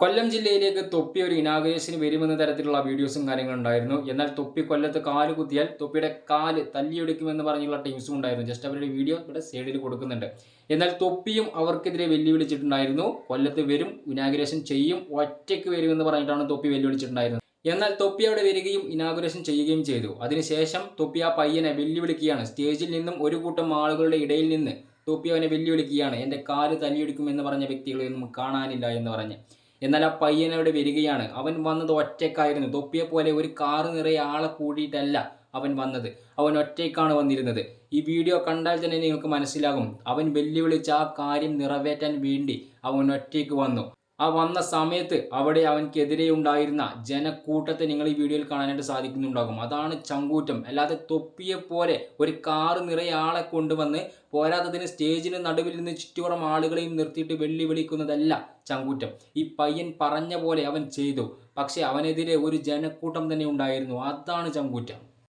കൊല്ലം ജില്ലയിലേക്ക് തൊപ്പി ഒരു ഇനാഗ്രേഷന് വരുമെന്ന തരത്തിലുള്ള വീഡിയോസും കാര്യങ്ങളും ഉണ്ടായിരുന്നു. എന്നാൽ തൊപ്പി കൊല്ലത്ത് കാൽ കുത്തിയാൽ തൊപ്പിയുടെ കാൽ തല്ലിയെടുക്കുമെന്ന് പറഞ്ഞുള്ള ടീംസും ഉണ്ടായിരുന്നു. ജസ്റ്റ് അവരുടെ വീഡിയോ ഇവിടെ സൈഡിൽ കൊടുക്കുന്നുണ്ട്. എന്നാൽ തൊപ്പിയും അവർക്കെതിരെ വെല്ലുവിളിച്ചിട്ടുണ്ടായിരുന്നു. കൊല്ലത്ത് വരും ഇനാഗ്രേഷൻ ചെയ്യും ഒറ്റയ്ക്ക് വരുമെന്ന് പറഞ്ഞിട്ടാണ് തൊപ്പി വെല്ലുവിളിച്ചിട്ടുണ്ടായിരുന്നത്. എന്നാൽ തൊപ്പി അവിടെ വരികയും ഇനാഗുറേഷൻ ചെയ്യുകയും ചെയ്തു. അതിനുശേഷം തൊപ്പി ആ പയ്യനെ വെല്ലുവിളിക്കുകയാണ്. സ്റ്റേജിൽ നിന്നും ഒരു കൂട്ടം ആളുകളുടെ ഇടയിൽ നിന്ന് തൊപ്പി അവനെ വെല്ലുവിളിക്കുകയാണ്. എന്റെ കാൽ തല്ലിയെടുക്കുമെന്ന് പറഞ്ഞ വ്യക്തികളെയൊന്നും കാണാനില്ല എന്ന് പറഞ്ഞ്. എന്നാൽ ആ പയ്യൻ അവിടെ വരികയാണ്. അവൻ വന്നത് ഒറ്റയ്ക്കായിരുന്നു. തൊപ്പിയെ പോലെ ഒരു കാറ് നിറയെ ആളെ കൂടിയിട്ടല്ല അവൻ വന്നത്. അവൻ ഒറ്റയ്ക്കാണ് വന്നിരുന്നത്. ഈ വീഡിയോ കണ്ടാൽ തന്നെ നിങ്ങൾക്ക് മനസ്സിലാകും. അവൻ വെല്ലുവിളിച്ച ആ കാര്യം നിറവേറ്റാൻ വേണ്ടി അവൻ ഒറ്റയ്ക്ക് വന്നു. ആ വന്ന സമയത്ത് അവിടെ അവൻക്കെതിരെ ഉണ്ടായിരുന്ന ജനക്കൂട്ടത്തെ നിങ്ങൾ ഈ വീഡിയോയിൽ കാണാനായിട്ട് സാധിക്കുന്നുണ്ടാകും. അതാണ് ചങ്കൂറ്റം. അല്ലാതെ തൊപ്പിയെ പോലെ ഒരു കാറ് നിറയെ ആളെ കൊണ്ടുവന്ന് പോരാത്തതിന് സ്റ്റേജിന് നടുവിൽ നിന്ന് ചുറ്റുപുറം ആളുകളെയും നിർത്തിയിട്ട് വെള്ളി വിളിക്കുന്നതല്ല ചങ്കൂറ്റം. ഈ പയ്യൻ പറഞ്ഞ പോലെ അവൻ ചെയ്തു. പക്ഷേ അവനെതിരെ ഒരു ജനക്കൂട്ടം തന്നെ ഉണ്ടായിരുന്നു. അതാണ് ചങ്കൂറ്റം.